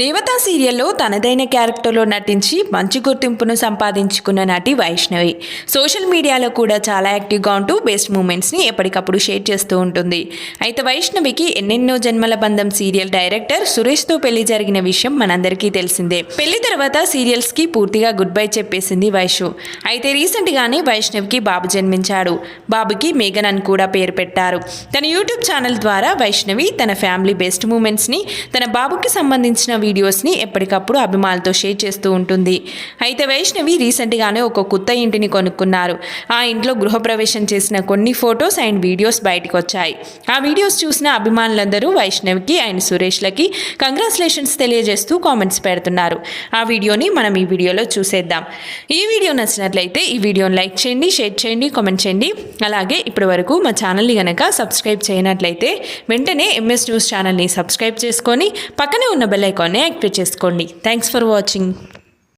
దేవతా సీరియల్లో తనదైన క్యారెక్టర్లో నటించి మంచి గుర్తింపును సంపాదించుకున్న నటి వైష్ణవి. సోషల్ మీడియాలో కూడా చాలా యాక్టివ్గా ఉంటూ బెస్ట్ మూమెంట్స్ని ఎప్పటికప్పుడు షేర్ చేస్తూ ఉంటుంది. అయితే వైష్ణవికి ఎన్నెన్నో జన్మల బంధం సీరియల్ డైరెక్టర్ సురేష్తో పెళ్ళి జరిగిన విషయం మనందరికీ తెలిసిందే. పెళ్ళి తర్వాత సీరియల్స్కి పూర్తిగా గుడ్ బై చెప్పేసింది వైషు. అయితే రీసెంట్గానే వైష్ణవికి బాబు జన్మించాడు. బాబుకి మేఘన్ అని కూడా పేరు పెట్టారు. తన యూట్యూబ్ ఛానల్ ద్వారా వైష్ణవి తన ఫ్యామిలీ బెస్ట్ మూమెంట్స్ని తన బాబుకి సంబంధించిన వీడియోస్ని ఎప్పటికప్పుడు అభిమానులతో షేర్ చేస్తూ ఉంటుంది. అయితే వైష్ణవి రీసెంట్గానే ఒక కొత్త ఇంటిని కొనుక్కున్నారు. ఆ ఇంట్లో గృహప్రవేశం చేసిన కొన్ని ఫొటోస్ అండ్ వీడియోస్ బయటకు వచ్చాయి ఆ వీడియోస్ చూసిన అభిమానులందరూ వైష్ణవికి అండ్ సురేష్లకి కంగ్రాచులేషన్స్ తెలియజేస్తూ కామెంట్స్ పెడుతున్నారు. ఆ వీడియోని మనం ఈ వీడియోలో చూసేద్దాం. ఈ వీడియో నచ్చినట్లయితే ఈ వీడియోని లైక్ చేయండి షేర్ చేయండి కామెంట్ చేయండి. అలాగే ఇప్పటి వరకు మా ఛానల్ని కనుక సబ్స్క్రైబ్ చేయనట్లయితే వెంటనే ఎంఎస్ న్యూస్ ఛానల్ని సబ్స్క్రైబ్ చేసుకొని పక్కనే ఉన్న బెల్ ఐకాన్ని చేసుకోండి. Thanks for watching